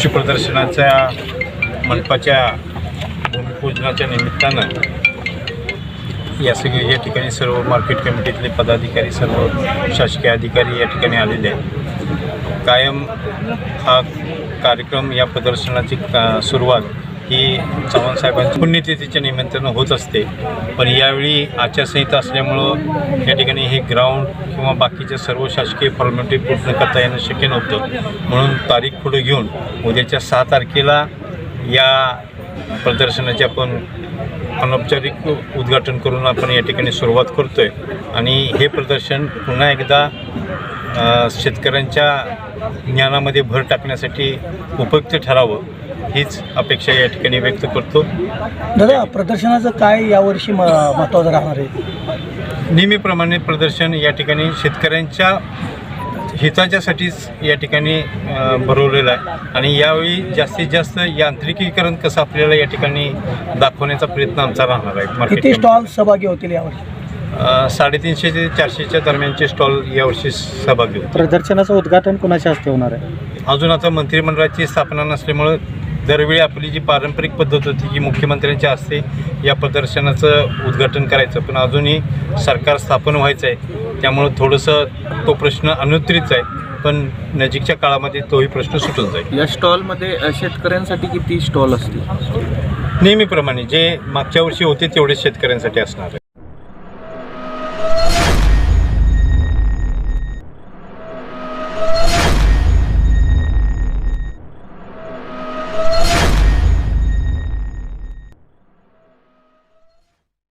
कृषी प्रदर्शनाच्या मंडपाच्या भूमिपूजनाच्या निमित्तानं या सगळे या ठिकाणी सर्व मार्केट कमिटीतले पदाधिकारी सर्व शासकीय अधिकारी या ठिकाणी आलेले आहेत. कायम हा कार्यक्रम या प्रदर्शनाची का- सुरुवात ही चव्हाणसाहेबांच्या पुण्यतिथीच्या निमित्तानं होत असते. पण यावेळी आचारसंहिता असल्यामुळं या ठिकाणी हे ग्राउंड किंवा बाकीच्या सर्व शासकीय फॉर्मॅलिटी पूर्ण करता येणं शक्य नव्हतं. म्हणून तारीख पुढे घेऊन उद्याच्या सहा तारखेला या प्रदर्शनाचे आपण अनौपचारिक उद्घाटन करून आपण या ठिकाणी सुरुवात करतो आहे आणि हे प्रदर्शन पुन्हा एकदा शेतकऱ्यांच्या ज्ञानामध्ये भर टाकण्यासाठी उपयुक्त ठरावं हीच अपेक्षा या ठिकाणी व्यक्त करतो. दादा प्रदर्शनाचं काय यावर्षी म महत्त्वाचं राहणार आहे? नेहमीप्रमाणे प्रदर्शन या ठिकाणी शेतकऱ्यांच्या हिताच्यासाठीच या ठिकाणी भरवलेलं आहे. आणि यावेळी जास्तीत जास्त यांत्रिकीकरण कसं आपल्याला या ठिकाणी दाखवण्याचा प्रयत्न आमचा राहणार आहे. स्टॉल सहभागी होतील यावर्षी? साडेतीनशे ते चारशेच्या दरम्यानचे स्टॉल यावर्षी सहभागी होते प्रदर्शनाचं उद्घाटन कोणाच्या हस्ते होणार आहे? अजून आता मंत्रिमंडळाची स्थापना नसल्यामुळं दरवेळी आपली जी पारंपरिक पद्धत होती की मुख्यमंत्र्यांच्या हस्ते या प्रदर्शनाचं उद्घाटन करायचं पण अजूनही सरकार स्थापन व्हायचं आहे. त्यामुळं थोडंसं तो प्रश्न अनुत्तरित आहे पण नजीकच्या काळामध्ये तोही प्रश्न सुटून जाईल. या स्टॉलमध्ये शेतकऱ्यांसाठी किती स्टॉल असतील? नेहमीप्रमाणे जे मागच्या वर्षी होते तेवढेच शेतकऱ्यांसाठी असणार आहे.